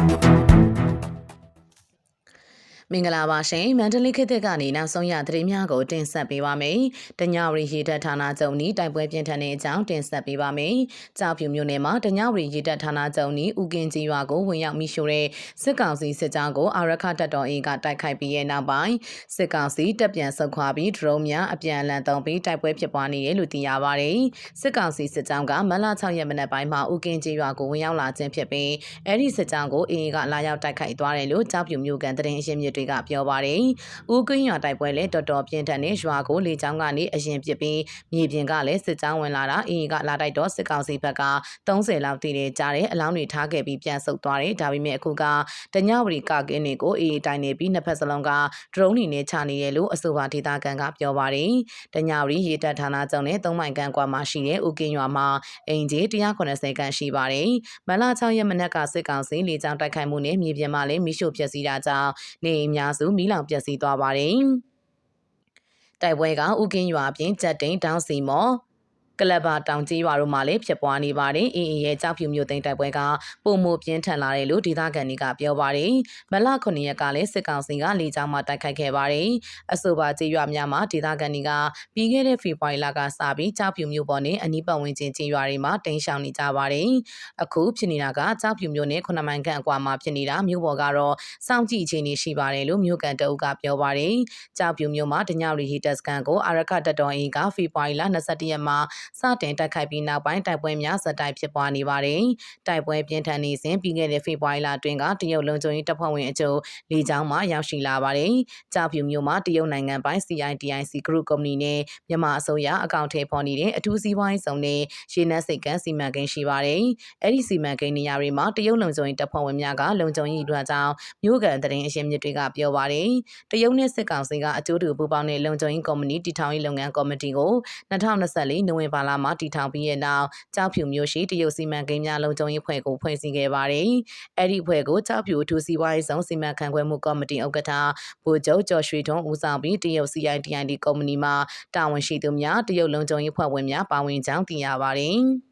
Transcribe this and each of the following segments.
Thank you. မင်္ဂလာပါရှင်မန္တလေးခေတ်သစ်ကနေနောက်ဆုံးရသတင်းများကိုတင်ဆက်ပေးပါမယ်။တညဝရီရေတပ်ဌာနချုပ်နီးတိုက်ပွဲပြင်းထန်တဲ့အကြောင်းတင်ဆက်ပေးပါမယ်။ကြောက်ဖြူမြို့နယ်မှာတညဝရီရေတပ်ဌာနချုပ်နီးဥကင်ကြီးရွာကိုဝင်ရောက်မိရှို့တဲ့စစ်ကောင်စီစစ်ကြောင်းကိုအာရခတပ်တော်အင်ကတိုက်ခိုက်ပြီးရဲ့နောက်ပိုင်းစစ်ကောင်စီတပ်ပြန်ဆုတ်ခွာပြီးဒရုန်းများအပြန်အလှန်သုံးပြီးတိုက်ပွဲဖြစ်ပွားနေတယ်လို့သိရပါတယ်။စစ်ကောင်စီစစ်ကြောင်းကမလ6ရက်မနက်ပိုင်းမှာဥကင်ကြီးရွာကိုဝင်ရောက်လာခြင်းဖြစ်ပြီးအဲ့ဒီစစ်ကြောင်းကိုအင်ကလာရောက်တိုက်ခိုက်သွားတယ်လို့ကြောက်ဖြူမြို့ကန်သတင်းအရင်းမြစ်တွေကပြောပါတယ်။ဦးကင်းရွာတိုက်ပွဲလည်းတော်တော်ပြင်းထန်နေရွာကိုလေကြောင်းကနေအရင်ပစ်ပြီးမြေပြင်ကလည်းစစ်ကြောင်းဝင်လာတာအင်ကလာတိုက်တော့စစ်ကောင်စီဘက်က30လောက်တည်တယ်ကြားတယ်အလောင်းတွေထားခဲ့ပြီးပြန်ဆုတ်သွားတယ်ဒါပေမဲ့အခုကတညဝရီကကင်းတွေကိုအေးတိုင်နေပြီးနှစ်ဖက်စလုံးကဒရုန်းတွေနဲ့ချနေတယ်လို့အဆိုပါဒေသခံကပြောပါတယ်။တညဝရီရေတပ်ဌာနချုပ်နဲ့3မိုင်ကန်ကွာမှာရှိတဲ့ဦးကင်းရွာမှာအင်ဂျီ190ခန့်ရှိပါတယ်။မလ6ရက်မနက်ကစစ်ကောင်စီလေကြောင်းတိုက်ခိုက်မှုနဲ့မြေပြင်မှာလည်းမိရှို့ဖျက်ဆီးတာကြောင့်နေအများစုမီးလောင်ပျက်စီးသွားပါတယ်။တိုက်ပွဲကဥကင်းရွာအပြင်ကြက်တိန်တောင်စီမော် ကလပ်ဘာတောင်ကြီးရွာတို့မှာလည်းဖြစ်ပွားနေပါတယ်။အင်းအင်းရဲ့ကြောက်ဖြူမျိုးသိမ်းတိုက်ပွဲကပုံမပြင်းထန်လာတယ်လို့ဒေသခံတွေကပြောပါတယ်။မလ9ရက်ကလည်းစစ်ကောင်စီကလေကြောင်းမှတိုက်ခိုက်ခဲ့ပါတယ်။အဆိုပါကြေးရွာများမှာဒေသခံတွေကပြီးခဲ့တဲ့ဖေဖော်ဝါရီလကစပြီးကြောက်ဖြူမျိုးပေါ်နဲ့အနီးပတ်ဝန်းကျင်ကြေးရွာတွေမှာတိမ်းရှောင်နေကြပါတယ်။အခုဖြစ်နေတာကကြောက်ဖြူမျိုးနဲ့9မိုင်ခန့်အကွာမှာဖြစ်နေတာမျိုးပေါ်ကတော့စောင့်ကြည့်အခြေအနေရှိပါတယ်လို့မျိုးကန်တအုပ်ကပြောပါတယ်။ကြောက်ဖြူမျိုးမှာတညရီဟီတက်စကန်ကိုအာရခတက်တော်အင်ကဖေဖော်ဝါရီလ22ရက်မှာစတင်တိုက်ခိုက်ပြီးနောက်ပိုင်းတိုက်ပွဲများဇက်တိုက်ဖြစ်ပွားနေပါတယ်။တိုက်ပွဲပြင်းထန်နေစဉ်ပြီးခဲ့တဲ့ဖေဖော်ဝါရီလအတွင်းကတရုတ်လုံခြုံရေးတပ်ဖွဲ့ဝင်အကျိုးလေကြောင်းမှရောက်ရှိလာပါတယ်။ကြောက်ဖြူမျိုးမှာတရုတ်နိုင်ငံပိုင်း CITIC Group Company နဲ့မြန်မာအစိုးရအကောင့်ထဲပေါ်နေတဲ့အထူးစီးပွားရေးဆောင်နဲ့ရေနက်စိတ်ကန်းစီမံကိန်းရှိပါတယ်။အဲ့ဒီစီမံကိန်းနေရာတွေမှာတရုတ်လုံခြုံရေးတပ်ဖွဲ့ဝင်များကလုံခြုံရေးအတွက်ကြောင့်မြို့ကန်တရင်အရှင်မြစ်တွေကပြောပါတယ်။တရုတ်နဲ့စစ်ကောင်စီကအကျိုးတူပူးပေါင်းတဲ့လုံခြုံရေးကော်မတီတည်ထောင်ရေးလုပ်ငန်းကော်မတီကို2024နိုဝင်ဘာလမှာတည်ထောင်ပြီးရဲ့နောက်ကြောက်ဖြူမျိုးရှိတရုတ်စီမံကိန်းများလုံခြုံရေးဖွဲ့ကိုဖွဲ့စည်းခဲ့ပါတယ်။အဲ့ဒီဖွဲ့ကိုကြောက်ဖြူအထူးစီးပွားရေးဆောင်စီမံခန့်ခွဲမှုကော်မတီဥက္ကဋ္ဌဗိုလ်ချုပ်ကျော်ရွှေထွန်းဦးဆောင်ပြီးတရုတ် CITID ကုမ္ပဏီမှတာဝန်ရှိသူများတရုတ်လုံခြုံရေးဖွဲ့ဝင်များပါဝင်ကြောင်းသိရပါတယ်။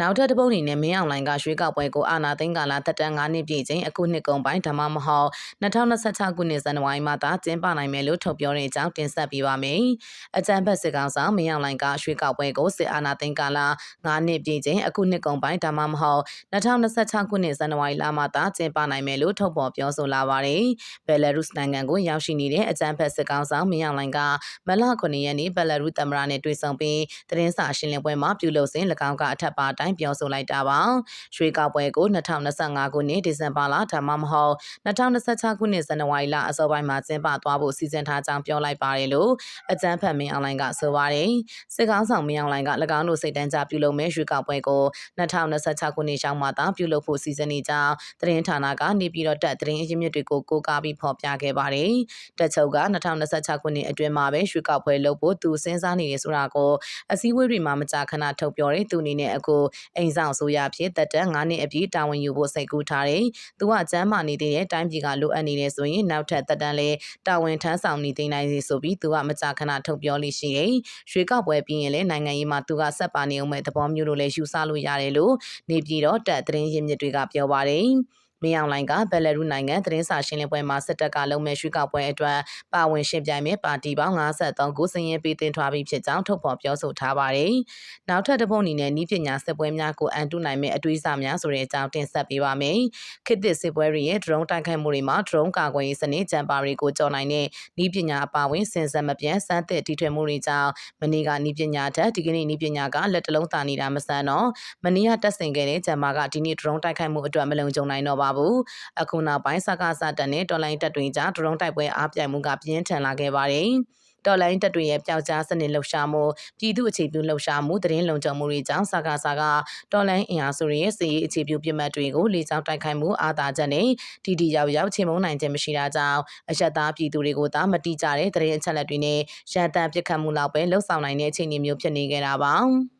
နောက်ထပ်တစ်ပုတ်အနေနဲ့မင်းအောင်လိုင်ကရွေးကောက်ပွဲကိုအာဏာသိမ်းကာလသက်တမ်း9နှစ်ပြည့်ချိန်အခုနှစ်ကုန်ပိုင်းဓမ္မမဟုတ်2026ခုနှစ်ဇန်နဝါရီမှာသာကျင်းပနိုင်မယ်လို့ထုတ်ပြောတဲ့အကြောင်းတင်ဆက်ပေးပါမယ်။အကြံဖက်စစ်ကောင်ဆောင်မင်းအောင်လိုင်ကရွေးကောက်ပွဲကိုစစ်အာဏာသိမ်းကာလ9နှစ်ပြည့်ချိန်အခုနှစ်ကုန်ပိုင်းဓမ္မမဟုတ်2026ခုနှစ်ဇန်နဝါရီလမှာသာကျင်းပနိုင်မယ်လို့ထုတ်ဖော်ပြောဆိုလာပါတယ်။ဘယ်လာရုစ်နိုင်ငံကိုရောက်ရှိနေတဲ့အကြံဖက်စစ်ကောင်ဆောင်မင်းအောင်လိုင်ကမလ9ရက်နေ့ဘယ်လာရုစ်သမ္မတနဲ့တွေ့ဆုံပြီးသတင်းစာရှင်းလင်းပွဲမှာပြုလုပ်စဉ်၎င်းကအထက်ပါတိုင်းပြောဆိုလိုက်တာပါရွှေကောက်ပွဲကို2025ခုနှစ်ဒီဇင်ဘာလဒါမှမဟုတ်2026ခုနှစ်ဇန်နဝါရီလအစောပိုင်းမှာကျင်းပသွားဖို့စီစဉ်ထားကြောင်းပြောလိုက်ပါတယ်လို့အကြမ်းဖက်မင်းအွန်လိုင်းကဆိုပါတယ်စစ်ကောင်းဆောင်မင်းအွန်လိုင်းက၎င်းတို့စိတ်တန်းကြပြုလုပ်မဲ့ရွှေကောက်ပွဲကို2026ခုနှစ်ရှောင်းမှာသာပြုလုပ်ဖို့စီစဉ်နေကြောင်းသတင်းဌာနကနေပြည်တော်တက်သတင်းအရင်းမြစ်တွေကိုကိုးကားပြီးဖော်ပြခဲ့ပါတယ်တက်ချုပ်က2026ခုနှစ်အတွင်းမှာပဲရွှေကောက်ပွဲလုပ်ဖို့သူစဉ်းစားနေတယ်ဆိုတာကိုအစည်းအဝေးတွေမှာမကြာခဏထုတ်ပြောတယ်သူအနေနဲ့အခုအိမ်ဆောင်ဆိုရဖြစ်တက်တက်9နှစ်အပြည့်တာဝန်ယူဖို့စိတ်ကူးထားတယ်။သူကကျမ်းမာနေတဲ့အတိုင်းပြည်ကလိုအပ်နေတယ်ဆိုရင်နောက်ထပ်တက်တန်းလဲတာဝန်ထမ်းဆောင်နေသိနိုင်စီဆိုပြီးသူကမကြာခဏထုတ်ပြောလိရှိတယ်။ရွှေကောက်ပွဲပြီးရင်လည်းနိုင်ငံရေးမှာသူကဆက်ပါနေအောင်မဲ့သဘောမျိုးလိုလည်းယူဆလို့ရတယ်လို့နေပြည်တော်တက်သတင်းရင်းမြစ်တွေကပြောပါတယ်။ မင်းအောင်လိုင်ကဘယ်လာရုနိုင်ငံသတင်းစာရှင်းလင်းပွဲမှာစစ်တပ်ကလုံမဲ့ရွှေကောက်ပွဲအတွက်ပါဝင်ရှင်ပြိုင်မဲ့ပါတီပေါင်း53ကိုစည်ရင်ပေးတင်ထွားပြီးဖြစ်ကြောင်းထုတ်ဖော်ပြောဆိုထားပါတယ်။နောက်ထပ်တစ်ပုတ်အနေနဲ့ဤပညာစစ်ပွဲများကိုအန်တုနိုင်မဲ့အတွေးအဆများဆိုတဲ့အကြောင်းတင်ဆက်ပေးပါမယ်။ခေတ်သစ်စစ်ပွဲတွေရဲ့ drone တိုက်ခိုက်မှုတွေမှာ drone ကာကွယ်ရေးစနစ်ဂျမ်ပါတွေကိုကြော်နိုင်တဲ့ဤပညာအပါအဝင်စင်စက်မပြတ်စမ်းသစ်တီထွင်မှုတွေကြောင့်မနေ့ကဤပညာထက်ဒီကနေ့ဤပညာကလက်တလုံးသာနေတာမဆန်တော့မနေ့ကတက်ဆင်ခဲ့တဲ့ဂျမ်ပါကဒီနေ့ drone တိုက်ခိုက်မှုအတွက်မလုံခြုံနိုင်တော့ပါဘူးအခုနောက်ပိုင်းစကားစတက်နဲ့တော်လိုင်းတက်တွေကြားဒရုန်းတိုက်ပွဲအားပြိုင်မှုကပြင်းထန်လာခဲ့ပါတယ်တော်လိုင်းတက်တွေရဲ့ပျောက်ကြားစနစ်လှုပ်ရှားမှုပြည်သူအခြေပြုလှုပ်ရှားမှုသတင်းလုံခြုံမှုတွေကြောင့်စကားစကားတော်လိုင်းအင်အားစုတွေရဲ့စီရေးအခြေပြုပြစ်မှတ်တွေကိုလေကြောင်းတိုက်ခိုက်မှုအာသာချက်နဲ့တီတီရောက်ရောက်ချိန်မုံနိုင်ခြင်းမရှိတာကြောင့်အယက်သားပြည်သူတွေကိုသာမတိကြတဲ့သတင်းအချက်လက်တွေနဲ့ရန်တမ်းပစ်ခတ်မှုလောက်ပဲလှုပ်ဆောင်နိုင်တဲ့အခြေအနေမျိုးဖြစ်နေကြတာပါ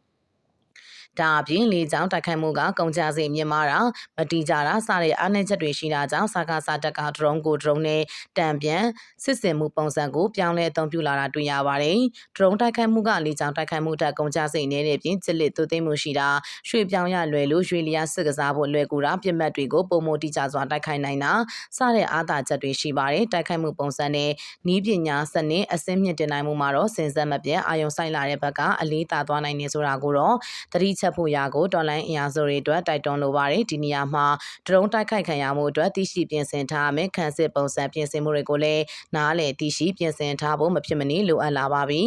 ဒါအပြင်လေကြောင်းတိုက်ခိုက်မှုကကုန်ကြစိတ်မြင့်မာတာမတိကြတာစတဲ့အားနည်းချက်တွေရှိတာကြောင့်စကားစတက်ကဒရုန်းကိုဒရုန်းနဲ့တံပြန်စစ်စင်မှုပုံစံကိုပြောင်းလဲအသုံးပြုလာတာတွေ့ရပါတယ်။ဒရုန်းတိုက်ခိုက်မှုကလေကြောင်းတိုက်ခိုက်မှုတက်ကုန်ကြစိတ်နေတဲ့ပြင်စစ်လက်သွသိမ်းမှုရှိတာရွှေပြောင်းရလွယ်လို့ရွှေလျာစစ်ကစားဖို့လွယ်ကူတာပြစ်မှတ်တွေကိုပုံမတိကျစွာတိုက်ခိုက်နိုင်တာစတဲ့အားသာချက်တွေရှိပါတယ်။တိုက်ခိုက်မှုပုံစံနဲ့နီးပညာစနစ်အစင်းမြင့်တင်နိုင်မှုမှာတော့စင်စက်မပြတ်အာယုံဆိုင်လာတဲ့ဘက်ကအလေးသာသွားနိုင်နေဆိုတာကိုတော့တတိချက်ဖို့ရာကိုတော်လိုင်းအင်အားစုတွေအတွက်တိုက်တွန်းလိုပါတယ်ဒီနေရာမှာဒရုန်းတိုက်ခိုက်ခံရမှုအတွက်သိရှိပြင်ဆင်ထားမယ်ခန်းစစ်ပုံစံပြင်ဆင်မှုတွေကိုလည်းနားလည်သိရှိပြင်ဆင်ထားဖို့မဖြစ်မနေလိုအပ်လာပါပြီ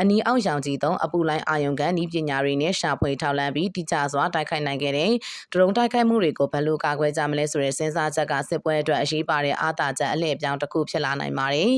အနီးအောက်ရောင်ကြီးသုံးအပူလိုင်းအာယုံကန်ဤပညာတွေနဲ့ရှာဖွေထောက်လန့်ပြီးတိကျစွာတိုက်ခိုက်နိုင်ခဲ့တဲ့ဒရုန်းတိုက်ခိုက်မှုတွေကိုဘယ်လိုကာကွယ်ကြမလဲဆိုတဲ့စဉ်းစားချက်ကစစ်ပွဲအတွက်အရေးပါတဲ့အားသာချက်အလှည့်ပြောင်းတစ်ခုဖြစ်လာနိုင်ပါတယ်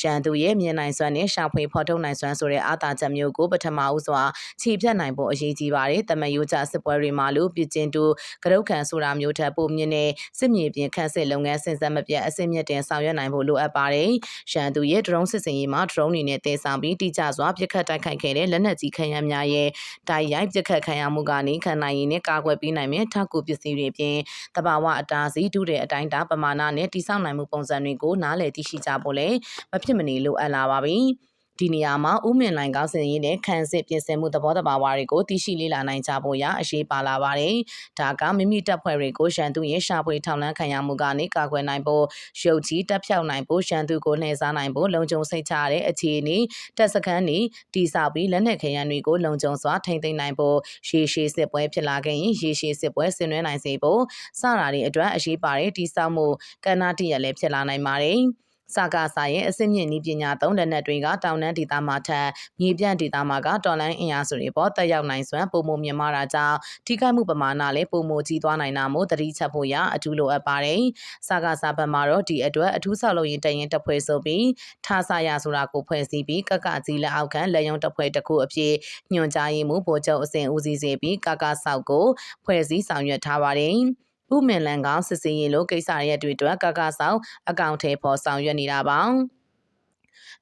ရန်သူရဲ့မြင်နိုင်စွမ်းနဲ့ရှာဖွေဖော်ထုတ်နိုင်စွမ်းဆိုတဲ့အားသာချက်မျိုးကိုပထမဦးစွာခြေဖြတ်နိုင်ဖို့အရေးကြီးပါတယ်။တမန်ယိုချစစ်ပွဲတွေမှာလို့ပြကျင်တူကရုတ်ခံဆိုတာမျိုးထက်ပိုမြင့်တဲ့စစ်မြေပြင်ခန့်စစ်လုပ်ငန်းစဉ်ဆက်မပြတ်အဆင့်မြင့်တင်ဆောင်ရွက်နိုင်ဖို့လိုအပ်ပါတယ်။ရန်သူရဲ့ drone စစ်စင်ရေးမှာ drone တွေနဲ့တည်ဆောင်ပြီးတိကျစွာပြစ်ခတ်တိုက်ခိုက်ခဲ့တဲ့လက်နက်ကြီးခံရများရဲ့တိုက်ရိုက်ပြစ်ခတ်ခံရမှုကနေခံနိုင်ရည်နဲ့ကာကွယ်ပေးနိုင်မယ့်ထောက်ကူပစ္စည်းတွေပြင်တဘာဝအတားစီးဒုတဲ့အတိုင်းတာပမာဏနဲ့တိစောက်နိုင်မှုပုံစံတွေကိုနားလည်သိရှိကြဖို့လည်းမဖြစ်မနေလိုအပ်လာပါပြီ။ ဒီနေရာမှာဥမင်လိုင်ကောင်းစင်ရင်းနဲ့ခံစစ်ပြင်ဆင်မှုသဘောတဘာဝတွေကိုသိရှိလေ့လာနိုင်ကြဖို့ရအရေးပါလာပါတယ်။ဒါကမိမိတပ်ဖွဲ့တွေကိုရန်သူရဲ့ရှာဖွေထောင်လန်းခံရမှုကနေကာကွယ်နိုင်ဖို့ရုပ်ကြီးတက်ဖြောက်နိုင်ဖို့ရန်သူကိုနှဲစားနိုင်ဖို့လုံခြုံစိတ်ချရတဲ့အခြေအနေတပ်စခန်းတွေတိစောက်ပြီးလက်နက်ခဲယမ်းတွေကိုလုံခြုံစွာထိန်းသိမ်းနိုင်ဖို့ရှေးရှေးစစ်ပွဲဖြစ်လာခဲ့ရင်ရှေးရှေးစစ်ပွဲဆင်နွှဲနိုင်စေဖို့စတာတွေအတွက်အရေးပါတဲ့တိစောက်မှုကဏ္ဍတရလည်းဖြစ်လာနိုင်ပါတယ်။ စာကာစာရဲ့အစစ်မြင့်နည်းပညာသုံးလက်နက်တွေကတောင်တန်းဒေသမှာထက်မြေပြန့်ဒေသမှာကတော်လိုင်းအင်အားစုတွေပေါ်တက်ရောက်နိုင်စွမ်းပုံမမြင်မာတာကြောင့်ထိခိုက်မှုပမာဏလည်းပုံမကြီးသွားနိုင်တာမို့တတိချက်ဖို့ရအထူးလိုအပ်ပါတယ်။စာကာစာဘက်မှာတော့ဒီအတွက်အထူးဆောက်လုပ်ရင်တရင်တပ်ဖွဲ့ဆိုပြီးထားစာရဆိုတာကိုဖွဲ့စည်းပြီးကကကြီးလက်အောက်ခံလက်ယုံတပ်ဖွဲ့တစ်ခုအဖြစ်ညွှန်ကြားရေးမှူးဗိုလ်ချုပ်အစဉ်ဦးစီးစေပြီးကကဆောက်ကိုဖွဲ့စည်းဆောင်ရွက်ထားပါတယ်။ ဥမင်လန်ကောင်စစ်စင်ရင်လိုကိစ္စရက်တွေအတွက်ကကဆောင်အကောင့်ထဲပေါ်ဆောင်ရွက်နေတာပါ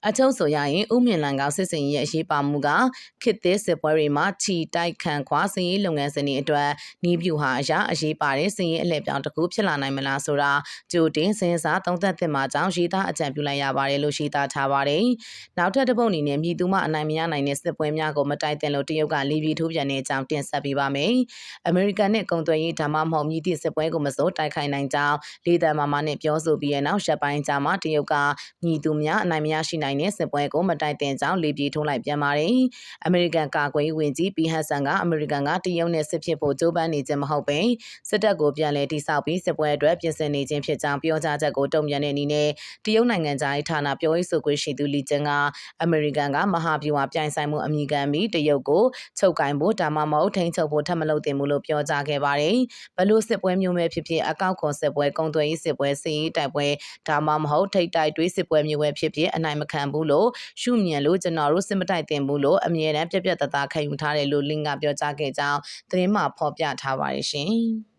အချုပ်ဆိုရရင်ဥမြင့်လန်ကစစ်စင်ရဲ့အရေးပါမှုကခေတ်သစ်စစ်ပွဲတွေမှာခြီတိုက်ခံခွာစင်ရေးလုပ်ငန်းစဉ်တွေအတွက်နီးပြူဟာအရာအရေးပါတဲ့စင်ရေးအလှည့်ပြောင်းတစ်ခုဖြစ်လာနိုင်မလားဆိုတာကြိုတင်စဉ်းစားသုံးသပ်သင့်မှာကြောင့်ရေးသားအကြံပြုလိုက်ရပါတယ်လို့ရေးသားထားပါတယ်။နောက်ထပ်တစ်ပုတ်အနေနဲ့မြည်သူမအနိုင်မရနိုင်တဲ့စစ်ပွဲများကိုမတိုက်တင်လို့တရုတ်ကလီဘီထိုးပြန်တဲ့အကြောင်းတင်ဆက်ပေးပါမယ်။အမေရိကန်နဲ့ကုန်သွယ်ရေးဓမ္မမဟုတ်မြည်သည့်စစ်ပွဲကိုမစိုးတိုက်ခိုက်နိုင်ကြောင်းလေတံမာမနဲ့ပြောဆိုပြီးတဲ့နောက်ရှက်ပိုင်းကြာမှတရုတ်ကမြည်သူများအနိုင်မရရှိနိုင်တဲ့စစ်ပွဲကိုမတိုက်တင်ကြောင်းလေပြေထုံးလိုက်ပြန်ပါတယ်။အမေရိကန်ကာကွယ်ရေးဝန်ကြီးပီဟတ်ဆန်ကအမေရိကန်ကတရုတ်နဲ့စစ်ဖြစ်ဖို့ကြိုးပမ်းနေခြင်းမဟုတ်ပင်စစ်တပ်ကိုပြန်လည်တိစောက်ပြီးစစ်ပွဲအတွက်ပြင်ဆင်နေခြင်းဖြစ်ကြောင်းပြောကြားချက်ကိုတုံ့ပြန်တဲ့အနေနဲ့တရုတ်နိုင်ငံသားဌာနပြောရေးဆိုခွင့်ရှိသူလီကျန်ကအမေရိကန်ကမဟာဗျူဟာပြိုင်ဆိုင်မှုအမိခံပြီးတရုတ်ကိုချုပ်ကင်ဖို့ဒါမှမဟုတ်ထိန်းချုပ်ဖို့ထပ်မလုပ်သင့်ဘူးလို့ပြောကြားခဲ့ပါတယ်။ဘလို့စစ်ပွဲမျိုးပဲဖြစ်ဖြစ်အကောက်ခွန်စစ်ပွဲကုံသွယ်ရေးစစ်ပွဲစီးရေးတိုက်ပွဲဒါမှမဟုတ်ထိတ်တိုက်တွေးစစ်ပွဲမျိုးပဲဖြစ်ဖြစ်အနိုင်မခံဘူးလို့ရှုမြင်လို့ကျွန်တော်တို့စစ်မတိုက်တင်ဘူးလို့အမြဲတမ်းပြက်ပြက်တသားခံယူထားတယ်လို့လင်းကပြောကြားခဲ့ကြောင်းသတင်းမှာဖော်ပြထားပါတယ်ရှင်။